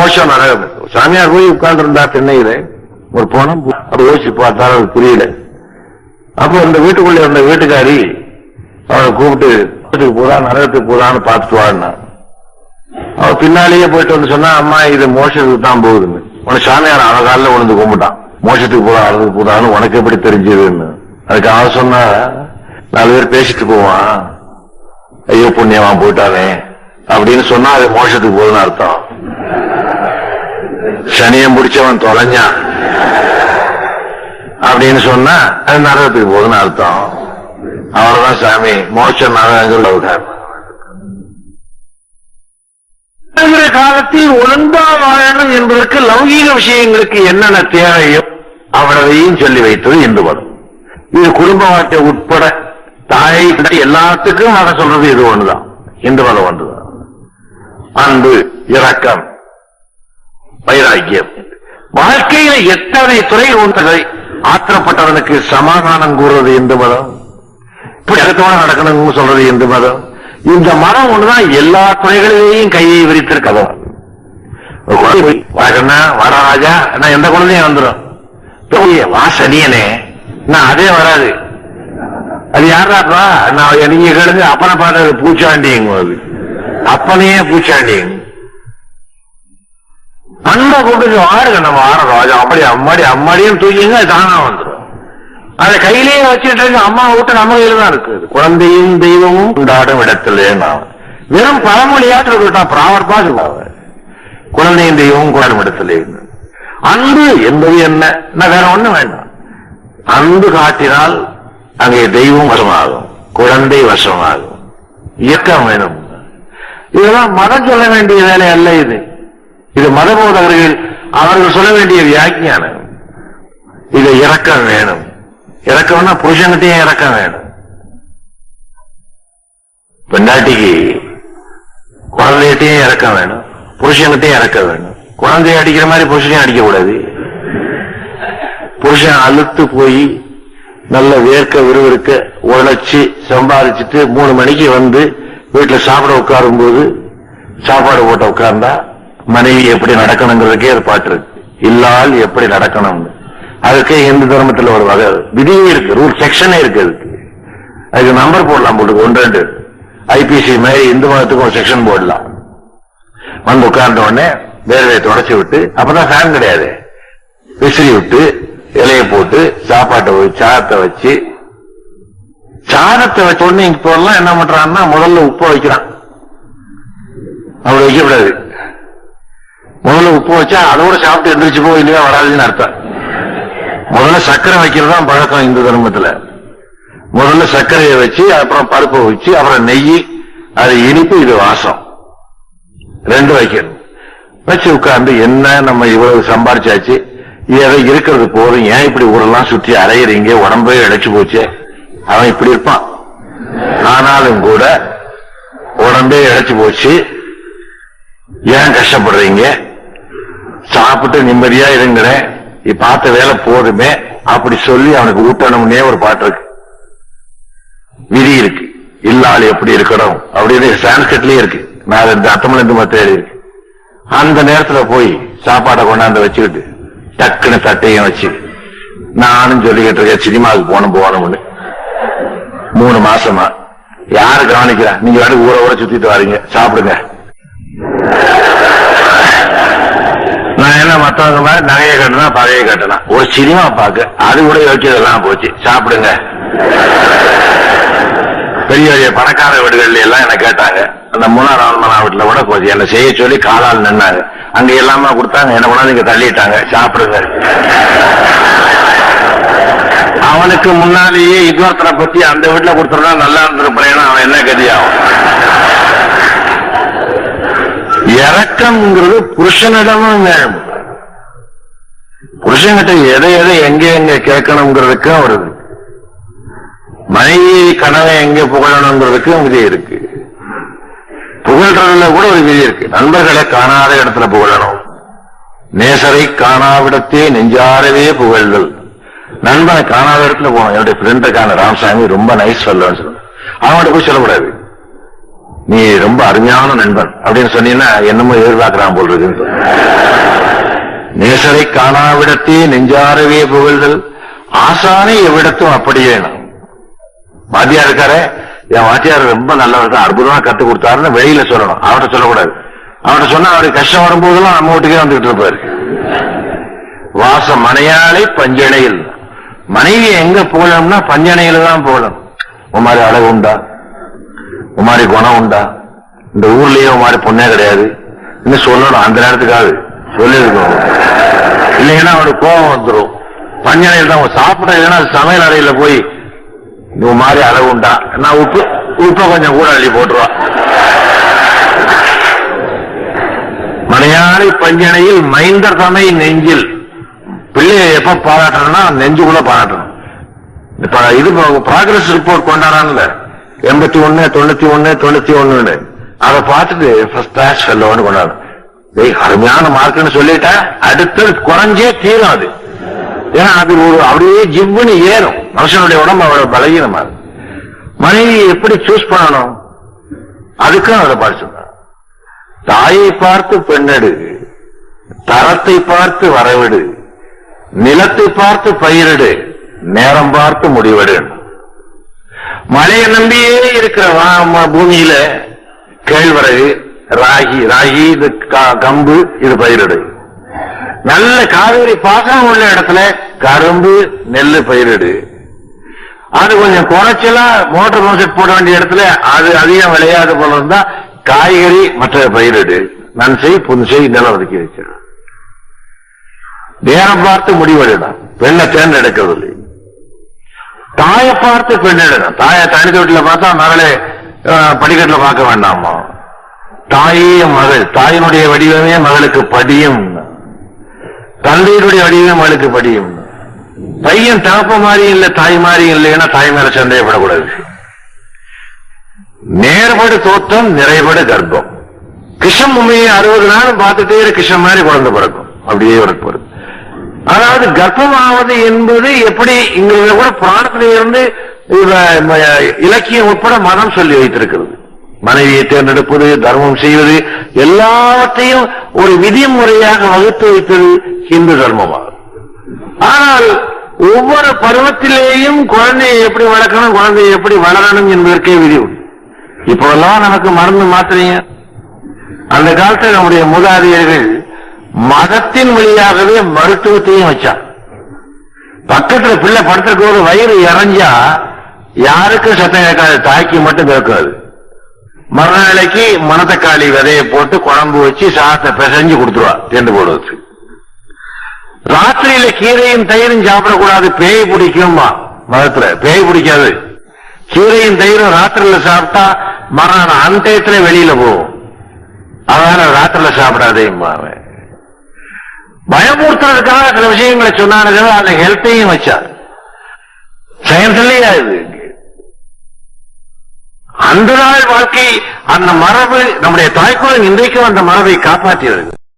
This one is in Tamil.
மோசம் நடக்குது சாமியார் போய் உட்கார்ந்து இருந்தா சென்னையில ஒரு போனம் அப்படி யோசிச்சு பார்த்தாலும் அது புரியல. அப்போ இந்த வீட்டுக்குள்ள இருந்த வீட்டுக்காரி அவனை கூப்பிட்டு வீட்டுக்கு போதா நரகத்துக்கு போதான்னு பார்த்துட்டு வாடினா அவன் பின்னாலேயே போயிட்டு வந்து சொன்னா அம்மா இது மோசத்துக்கு தான் போகுதுன்னு. உனக்கு சாமியார் அவன் காலில் விழுந்து கும்பிட்டான். மோசத்துக்கு போதா அறதுக்கு போதான்னு உனக்கு எப்படி தெரிஞ்சதுன்னு? அதுக்கு அவன் சொன்னா நாலு பேர் பேசிட்டு போவான். ஐயோ புண்ணியவான் போயிட்டானே. அப்படின்னு சொன்னா அது மோசத்துக்கு போகுதுன்னு அர்த்தம். சனியம் பிடிச்சவன் தொலைஞ்சான் அப்படின்னு சொன்னா அது நரகத்துக்கு போகுதுன்னு அர்த்தம். அவ்வளவுதான் சாமி. மோட்சம் நரகங்கள் வருகிற காலத்தில் ஒழுங்கா வாழணும் என்பதற்கு லௌகீக விஷயங்களுக்கு என்னென்ன தேவையோ அவ்வளவையும் சொல்லி வைத்தது இந்து வரும் இது குடும்ப வாழ்க்கை உட்பட தாயை எல்லாத்துக்கும் வர சொல்றது இது ஒண்ணுதான். இந்து மதம் ஒன்றுதான். அன்பு இரக்கம் வைராக்கியம். வாழ்க்கையில எத்தனை துறை உண்டதை ஆத்திரப்பட்டவனுக்கு சமாதானம் கூறுறது இந்து மதம்? இப்படி நடக்கணும்னு சொல்றது இந்து மதம்? இந்த மதம் ஒண்ணுதான் எல்லா துறைகளிலேயும் கையை விரித்திருக்கதோ வாடா வாடா ராஜா நான் எந்த குழந்தையும் வந்துடும் வா சனியனே நான் அதே வராது. அது யாராப்பா நான் நீங்க கேளுங்க அப்பனை பார்த்தது பூச்சாண்டிங்க அது. அப்பனையே பூச்சாண்டிங்க அன்பை கூப்பிட்டு ஆடுங்க நம்ம ஆற ராஜா. அப்படி அம்மாடி அம்மாடியும் தூக்கிங்க அது தானா வந்துடும் அதை கையிலேயே வச்சுட்டு அம்மா விட்டு நம்ம கையில தான் இருக்குது. குழந்தையும் தெய்வமும் கொண்டாடும் இடத்துல நான். வெறும் பழமொழியாற்ற விட்டா பிராவர்பா சொல்லுவாங்க குழந்தையும் தெய்வமும் கொண்டாடும் இடத்துல அன்பு என்பது என்ன? நான் வேற ஒண்ணு வேண்டாம். அன்பு காட்டினால் அங்கே தெய்வம் வசமாகும். குழந்தை வசமாகும். இயக்கம் வேணும். இதெல்லாம் மதம் சொல்ல வேண்டிய வேலை அல்ல இது. இது மத போதகர்கள் அவர்கள் சொல்ல வேண்டிய வியாக்கியானம். இது இறக்கம் வேணும். இறக்கம்னா புருஷன்கிட்டயும் இறக்கம் வேணும். பெண்டாட்டிக்கு குழந்தைகிட்டயும் இறக்கம் வேணும். புருஷன்கிட்டயும் இறக்கம் வேணும். குழந்தைய அடிக்கிற மாதிரி புருஷனையும் அடிக்க கூடாது புருஷன் அழுத்து போய் நல்ல வேர்க்க விறுவிறுக்க உழைச்சி சம்பாதிச்சுட்டு மூணு மணிக்கு வந்து வீட்டில் சாப்பிட உட்காரும் போது சாப்பாடு போட்டு உட்கார்ந்தா மனைவி எப்படி நடக்கணுங்கிறதுக்கே ஒரு பாட்டு இருக்கு. இல்லால் எப்படி நடக்கணும்னு அதுக்கே இந்து தர்மத்தில் ஒரு வகை விதியே இருக்கு ரூல் செக்ஷனே இருக்கு அதுக்கு. அதுக்கு நம்பர் போடலாம் போட்டு ஒன்று ரெண்டு. ஐபிசி மாதிரி இந்து மதத்துக்கு ஒரு செக்ஷன் போடலாம். வந்து உட்கார்ந்த உடனே வேர்வையை தொடச்சி விட்டு அப்பதான் ஃபேன் கிடையாது. விசிறி விட்டு இலைய போட்டு சாப்பாட்டை சாதத்தை வச்சு சாதத்தை வச்ச உடனே இப்போ எல்லாம் என்ன பண்றான்னா முதல்ல உப்பு வைக்கிறான். அப்படி வைக்கக்கூடாது. முதல்ல உப்பு வச்சா அதோட சாப்பிட்டு எந்திரிச்சு போய் இல்லையா வராதுன்னு அர்த்தம். முதல்ல சர்க்கரை வைக்கிறது தான் பழக்கம் இந்து தர்மத்துல. முதல்ல சர்க்கரையை வச்சு அப்புறம் பருப்பை வச்சு அப்புறம் நெய் அது இனிப்பு இது வாசம். ரெண்டு வைக்கணும். வச்சு உட்கார்ந்து என்ன நம்ம இவ்வளவு சம்பாரிச்சாச்சு ஏதோ இருக்கிறது போதும் ஏன் இப்படி ஊரெல்லாம் சுத்தி அலையிறீங்க உடம்பே இழைச்சு போச்சு? அவன் இப்படி இருப்பான். ஆனாலும் கூட உடம்பே இழைச்சு போச்சு. ஏன் கஷ்டப்படுறீங்க? சாப்பிட்டு நிம்மதியா இருங்கிறேன். நீ பார்த்த வேலை போதுமே. அப்படி சொல்லி அவனுக்கு ஊட்டணும்னே ஒரு பாட்டு இருக்கு. விதி இருக்கு. இல்லாள் எப்படி இருக்கணும்? அப்படின்னு சான்ஸ்கிரிட்லயே இருக்கு. நான் இருந்து அத்தமிழ் இருந்து மத்த இருக்கு. அந்த நேரத்துல போய் சாப்பாடை கொண்டாந்து வச்சுக்கிட்டு டக்குன்னு தட்டையும் வச்சு நானும் சொல்லிக்கிட்டு இருக்கேன் சினிமாவுக்கு போகணும் போகணும்னு. மூணு மாசமா. யாரு கவனிக்கிறா? நீங்க வேணும் ஊரை ஊரை சுத்திட்டு வரீங்க. சாப்பிடுங்க. மற்றவங்க மத்தவங்க மாதிரி நகையை கட்டினா பகையை கட்டினா ஒரு சினிமா பார்க்க அது கூட யோசிச்சதெல்லாம் போச்சு. சாப்பிடுங்க. பெரிய பெரிய பணக்கார வீடுகள்ல எல்லாம் என்ன கேட்டாங்க. அந்த மூணார் ஆழ்மனா வீட்டுல கூட போச்சு. என்ன செய்ய சொல்லி காலால் நின்னாங்க. அங்க எல்லாமே கொடுத்தாங்க. என்ன பண்ணா நீங்க தள்ளிட்டாங்க. சாப்பிடுங்க. அவனுக்கு முன்னாலேயே இதுவரத்தனை பத்தி அந்த வீட்டுல கொடுத்துருந்தா நல்லா இருந்திருப்பேன். அவன் என்ன கதியாகும்? இறக்கம்ங்கிறது புருஷனிடமும் வேணும் புருஷன்கிட்ட எதை எதை எங்க எங்க கேட்கணுங்கிறதுக்கும் ஒரு மனைவி கனவை எங்க புகழணுங்கிறதுக்கும் விதி இருக்கு. புகழ்றதுல கூட ஒரு விதி இருக்கு. நண்பர்களை காணாத இடத்துல புகழணும். நேசரை காணாவிடத்தே நெஞ்சாரவே புகழ்தல். நண்பனை காணாத இடத்துல போனோம் என்னுடைய ஃப்ரெண்டை ராமசாமி ரொம்ப நைஸ் சொல்லுவேன்னு சொல்லணும் அவன்கிட்ட போய் சொல்லக்கூடாது. நீ ரொம்ப அருமையான நண்பன் அப்படின்னு சொன்னீங்கன்னா என்னமோ எதிர்பார்க்கிறான் போல் இருக்குன்னு நேசரை காணாவிடத்தே நெஞ்சாரவே புகழ்தல். ஆசானே எவ்விடத்தும் அப்படியே வாத்தியார் இருக்காரு என் வாத்தியார் ரொம்ப நல்லவர் தான். அற்புதமா கத்து கொடுத்தாருன்னு வெளியில சொல்லணும். அவர்கிட்ட சொல்லக்கூடாது. அவர்கிட்ட சொன்னா அவருக்கு கஷ்டம் வரும்போதெல்லாம் நம்ம வீட்டுக்கே வந்துகிட்டு இருப்பாரு. வாசம் மனையாளை பஞ்சணையில் மனைவி எங்க போகணும்னா பஞ்சணையில தான் போகணும் உமாரி அழகு உண்டா? உமாரி குணம் உண்டா? இந்த ஊர்லயே உமாரி பொண்ணே கிடையாது. இன்னும் சொல்லணும் அந்த நேரத்துக்காவது. சொல்லியிருக்கோம். இல்லைன்னா அவனுக்கு கோபம் வந்துடும் பஞ்சனையில் தான் சாப்பிட இல்லைன்னா சமையல் அறையில போய் இந்த மாதிரி அளவு உண்டா? நான் உப்பு உப்பை கொஞ்சம் கூட அள்ளி போட்டுருவான் மலையாளி பஞ்சனையில் மைந்தர் தமை நெஞ்சில். பிள்ளையை எப்ப பாராட்டணும்னா நெஞ்சுக்குள்ள பாராட்டணும். இப்ப இது ப்ராக்ரஸ் ரிப்போர்ட் கொண்டாடான்ல. எண்பத்தி ஒன்னு தொண்ணூத்தி ஒன்னு தொண்ணூத்தி ஒன்னு அதை பார்த்துட்டு ஃபர்ஸ்ட் கிளாஸ் ஃபெல்லோன்னு கொண்டாடும் அருமையான மார்க்னு சொல்லிட்டா அடுத்தது குறைஞ்சே தீரும் அது. ஏன்னா அது ஒரு அப்படியே ஜிவ்வுன்னு ஏறும். மனுஷனுடைய உடம்பு அவ்வளவு பலகீனமா இருக்கு. மனைவி எப்படி சூஸ் பண்ணணும்? அதுக்கும் அதை படிச்சிருந்தார் தாயை பார்த்து பெண்ணெடு தரத்தை பார்த்து வரவிடு நிலத்தை பார்த்து பயிரிடு நேரம் பார்த்து முடிவெடு. மழையை நம்பியே இருக்கிற பூமியில கேழ்வரகு ராகி ராகி இது க- கம்பு இது பயிரிடு. நல்ல காவேரி பாசனம் உள்ள இடத்துல கரும்பு நெல்லு பயிரிடு. அது கொஞ்சம் குறைச்சலா மோட்டர் மோசட் போட வேண்டிய இடத்துல அது அதிகம் விளையாத போல இருந்தா காய்கறி மற்ற பயிரிடு. நன்செய் புன்சை நிலம் ஒதுக்கி வச்சிடும் நேரம் பார்த்து முடிவெடுதான். பெண்ணை தேர்ந்தெடுக்கிறது இல்லை தாயை பார்த்து பெண்ணெடுதான் தாயை தனி தொட்டில பார்த்தா மகளே அஹ், பார்க்க வேண்டாமா? தாயே மகள் தாயினுடைய வடிவமே மகளுக்கு படியும். தந்தையினுடைய வடிவமே மகளுக்கு படியும். பையன் தகப்ப மாதிரி இல்லை தாய் மாதிரி இல்லைன்னா தாய் மேல சந்தேகப்படக்கூடாது. நேர்படு தோற்றம் நிறைபடு கர்ப்பம். கிஷம் உண்மையை அறுபது நாள் பார்த்துட்டே கிஷம் கிருஷ்ணன் மாதிரி குழந்தை பிறக்கும். அப்படியே உனக்கு பிறக்கும் அதாவது கர்ப்பமாவது என்பது எப்படி இங்க கூட புராணத்திலே இருந்து ம- இலக்கியம் உட்பட மதம் சொல்லி வைத்திருக்கிறது. மனைவியை தேர்ந்தெடுப்பது தர்மம் செய்வது எல்லாவற்றையும் ஒரு விதிமுறையாக வகுத்து வைத்தது இந்து தர்மமாகும் ஆனால் ஒவ்வொரு பருவத்திலேயும் குழந்தையை எப்படி வளர்க்கணும் குழந்தையை எப்படி வளரணும் என்பதற்கே விதி உண்டு. இப்போதெல்லாம் நமக்கு மருந்து மாத்திரைங்க. அந்த காலத்தில் நம்முடைய மூதாதையர்கள் மதத்தின் வழியாகவே மருத்துவத்தையும் வச்சான் பக்கத்துல பிள்ளை படுத்துக்கு ஒரு வயிறு இறஞ்சா யாருக்கும் சத்தம் கேட்காது தாய்க்கு மட்டும் கேட்காது. மறுநாளைக்கு மணத்தக்காளி விதையை போட்டு குழம்பு வச்சு சாதத்தை பிசைஞ்சு கொடுத்துருவா தேர்ந்து போடுவது ராத்திரியில கீரையும் தயிரும் சாப்பிடக்கூடாது பேய் பிடிக்குமா மதத்துல. பேய் பிடிக்காது. கீரையும் தயிரும் ராத்திரியில சாப்பிட்டா மறுநாள் அந்த டயத்துல வெளியில போகும். அதனால ராத்திரில சாப்பிடாதேம்மா பயமுறுத்துறதுக்காக சில விஷயங்களை சொன்னானுங்க அந்த ஹெல்த்தையும் வச்சார் சயின்ஸ்லயே இது? அந்த நாள் வாழ்க்கை அந்த மரபு நம்முடைய தாய்க்குழந்தை இன்றைக்கும் அந்த மரபை காப்பாற்றி வருது